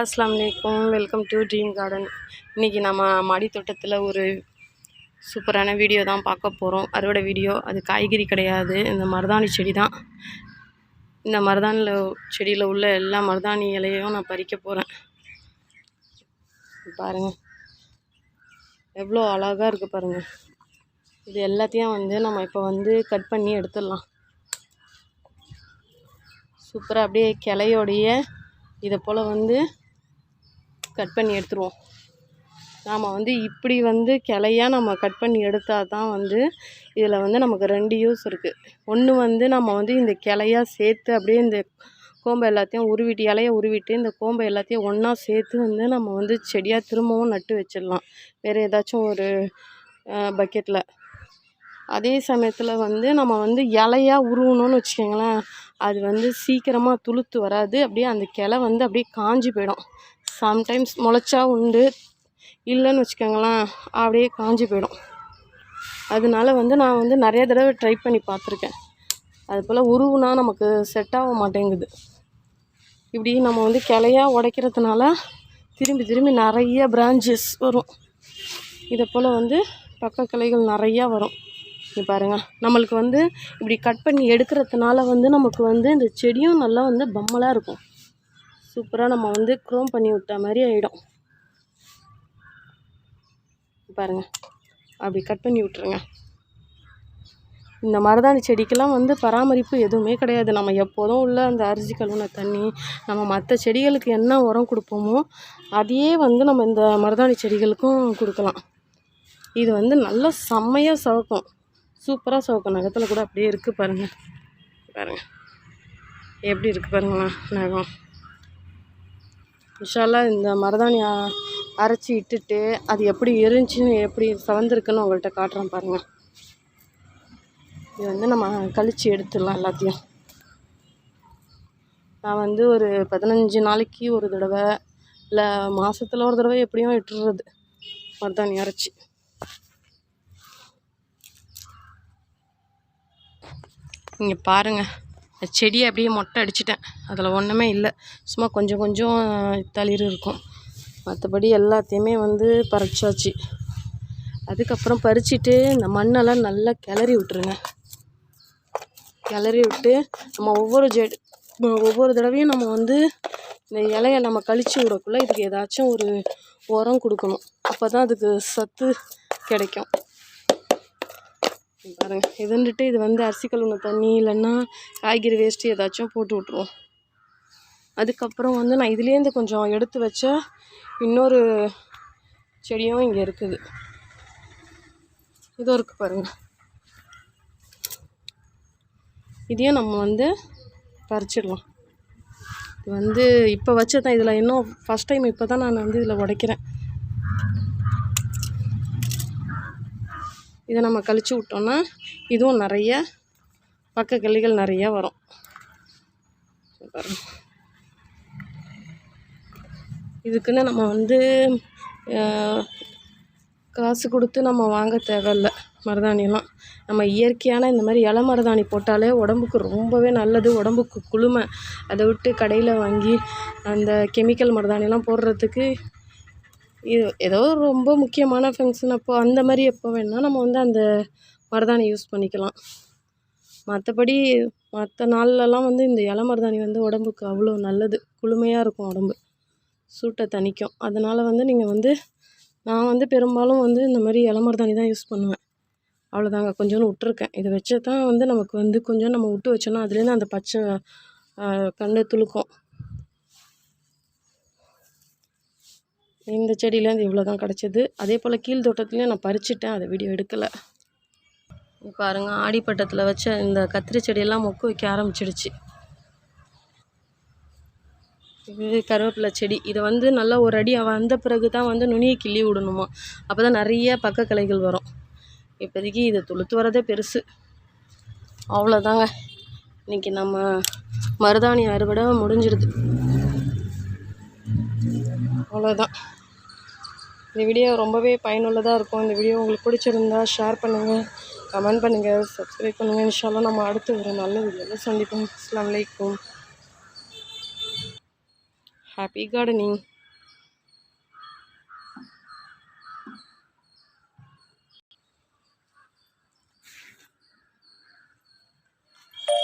அஸ்லாம் வலைக்கம் welcome to dream garden இன்றைக்கி நம்ம மாடி தோட்டத்தில் ஒரு சூப்பரான வீடியோ தான் பார்க்க போகிறோம் அறுவடை வீடியோ அது காய்கறி கிடையாது. இந்த மருதாணி செடி தான். இந்த மருதாணியில் செடியில் உள்ள எல்லா மருதாணி இலையும் நான் பறிக்க போகிறேன் பாருங்கள் எவ்வளோ அழகாக இருக்குது பாருங்கள் இது எல்லாத்தையும் வந்து நம்ம இப்போ வந்து கட் பண்ணி எடுத்துடலாம். சூப்பராக அப்படியே கிளையோடைய இதை போல் வந்து கட் பண்ணி எடுத்துருவோம். நாம் வந்து இப்படி வந்து கிளையாக நம்ம கட் பண்ணி எடுத்தால் தான் வந்து இதில் வந்து நமக்கு ரெண்டு யூஸ் இருக்குது ஒன்று வந்து நம்ம வந்து இந்த கிளையாக சேர்த்து அப்படியே இந்த கோம்பை எல்லாத்தையும் உருவிட்டு இலைய உருவிட்டு இந்த கோம்பை எல்லாத்தையும் ஒன்றா சேர்த்து வந்து நம்ம வந்து செடியாக திரும்பவும் நட்டு வச்சிடலாம். வேறு ஏதாச்சும் ஒரு பக்கெட்டில் அதே சமயத்தில் வந்து நம்ம வந்து இலையாக உருவணும்னு வச்சுக்கோங்களேன் அது வந்து சீக்கிரமாக துளுத்து வராது. அப்படியே அந்த கிளை வந்து அப்படியே காஞ்சி போயிடும். சம்டைம்ஸ் முளைச்சா உண்டு இல்லைன்னு வச்சுக்கோங்களேன் அப்படியே காஞ்சி போயிடும். அதனால வந்து நான் வந்து நிறைய தடவை ட்ரை பண்ணி பார்த்துருக்கேன். அது போல் உருவுனா நமக்கு செட் ஆக மாட்டேங்குது. இப்படி நம்ம வந்து கிளையாக உடைக்கிறதுனால திரும்பி திரும்பி நிறைய பிரான்ச்சஸ் வரும். இதை போல் வந்து பக்க கிளைகள் நிறையா வரும். இங்கே பாருங்கள் நம்மளுக்கு வந்து இப்படி கட் பண்ணி எடுக்கிறதுனால வந்து நமக்கு வந்து இந்த செடியும் நல்லா வந்து பம்மலாக இருக்கும். சூப்பராக நம்ம வந்து க்ரோம் பண்ணி விட்ட மாதிரி ஆகிடும் பாருங்கள் அப்படி கட் பண்ணி விட்ருங்க இந்த மருதாணி செடிக்கெல்லாம் வந்து பராமரிப்பு எதுவுமே கிடையாது. நம்ம எப்போதும் உள்ள அந்த அரிசி கழுவுன தண்ணி நம்ம மற்ற செடிகளுக்கு என்ன உரம் கொடுப்போமோ அதையே வந்து நம்ம இந்த மருதாணி செடிகளுக்கும் கொடுக்கலாம். இது வந்து நல்லா செம்மையாக சவக்கும். சூப்பராக சவக்கும். நகத்தில் கூட அப்படியே இருக்குது பாருங்கள் பாருங்கள் எப்படி இருக்குது பாருங்களா நகம். விஷாலாக இந்த மருதாணி அரைச்சி இட்டுட்டு அது எப்படி எரிஞ்சுன்னு எப்படி சவந்திருக்குன்னு உங்கள்கிட்ட காட்டுறேன் பாருங்கள் இது வந்து நம்ம கழிச்சு எடுத்துடலாம் எல்லாத்தையும். நான் வந்து ஒரு பதினஞ்சு நாளைக்கு ஒரு தடவை இல்லை மாதத்துல ஒரு தடவை எப்படியும் இட்டுறது மருதாணி அரைச்சி. இங்கே பாருங்கள் செடியை அப்படியே மொட்டை அடிச்சிட்டேன். அதில் ஒன்றுமே இல்லை. சும்மா கொஞ்சம் கொஞ்சம் தளிர் இருக்கும். மற்றபடி எல்லாத்தையுமே வந்து பறிச்சாச்சு. அதுக்கப்புறம் பறிச்சுட்டு இந்த மண்ணெல்லாம் நல்லா கிளறி விட்டுருங்க. கிளறி விட்டு நம்ம ஒவ்வொரு ஜெட் ஒவ்வொரு தடவையும் நம்ம வந்து இந்த இலையை நம்ம கழிச்சு விடக்குள்ளே இதுக்கு ஏதாச்சும் ஒரு உரம் கொடுக்கணும். அப்போ தான் அதுக்கு சத்து கிடைக்கும். பாருங்கள் இதுன்ட்டு இதுன்னுட்டு இது வந்து அரிசி கழுவுன தண்ணி இல்லைன்னா காய்கறி வேஸ்ட்டு ஏதாச்சும் போட்டு விட்ருவோம் அதுக்கப்புறம் வந்து நான் இதுலேருந்து கொஞ்சம் எடுத்து வச்ச இன்னொரு செடியும் இங்கே இருக்குது. இதோ இருக்குது பாருங்கள் இதையும் நம்ம வந்து பறிச்சிடலாம். இது வந்து இப்போ வச்சதான் இதில் இன்னும் ஃபஸ்ட் டைம் இப்போ தான் நான் வந்து இதில் உடைக்கிறேன். இதை நம்ம கழிச்சு விட்டோம்னா இதுவும் நிறைய பக்க கிளைகள் நிறைய வரும். இதுக்குன்னு நம்ம வந்து காசு கொடுத்து நம்ம வாங்க தேவையில்ல மருதாணிலாம். நம்ம இயற்கையான இந்த மாதிரி இலை மருதாணி போட்டாலே உடம்புக்கு ரொம்பவே நல்லது உடம்புக்கு குளுமை. அதை விட்டு கடையில் வாங்கி அந்த கெமிக்கல் மருதாணிலாம் போடுறதுக்கு இது ஏதோ ரொம்ப முக்கியமான ஃபங்க்ஷன் அப்போ அந்த மாதிரி எப்போ வேணால் நம்ம வந்து அந்த மருதாணி யூஸ் பண்ணிக்கலாம். மற்றபடி மற்ற நாள்லலாம் வந்து இந்த இலை மருதாணி வந்து உடம்புக்கு அவ்வளோ நல்லது. குளுமையாக இருக்கும் உடம்பு. சூட்டை தணிக்கும். அதனால் வந்து நீங்கள் வந்து நான் வந்து பெரும்பாலும் வந்து இந்த மாதிரி இலை மருதாணி தான் யூஸ் பண்ணுவேன். அவ்வளோதாங்க கொஞ்சோண்டு விட்ருக்கேன் இதை வச்சு தான் வந்து நமக்கு வந்து கொஞ்சம் நம்ம விட்டு வச்சோன்னா அதுலேருந்து அந்த பச்சை ஆஹ், கண்டு துளுக்கும். இந்த செடியிலேருந்து இவ்வளோ தான் கிடச்சிது. அதே போல் கீழ் தோட்டத்துலேயும் நான் பறிச்சிட்டேன். அதை வீடியோ எடுக்கலை. பாருங்கள் பாருங்க ஆடிப்பட்டத்தில் வச்ச இந்த கத்திரி செடியெல்லாம் மொக்கு வைக்க ஆரம்பிச்சிடுச்சு. இது கருவேப்பிலை செடி. இதை வந்து நல்லா ஒரு அடி வந்த பிறகு தான் வந்து நுனியை கிள்ளி விடணுமா. அப்போ தான் நிறைய பக்க கிளைகள் வரும். இப்போதைக்கு இதை துளுத்து வரதே பெருசு. அவ்வளோதாங்க இன்றைக்கி நம்ம மருதாணி அறுவடை முடிஞ்சிடுது அவ்வளோதான் இந்த வீடியோ ரொம்பவே பயனுள்ளதாக இருக்கும். இந்த வீடியோ உங்களுக்கு பிடிச்சிருந்தா ஷேர் பண்ணுங்கள் கமெண்ட் பண்ணுங்கள் சப்ஸ்கிரைப் பண்ணுங்கள் இன்ஷால்லாம் நம்ம அடுத்து ஒரு நல்ல வீடியோவில் சந்திப்போம். அஸ்லாம் வலைக்கும் ஹாப்பி கார்டனிங்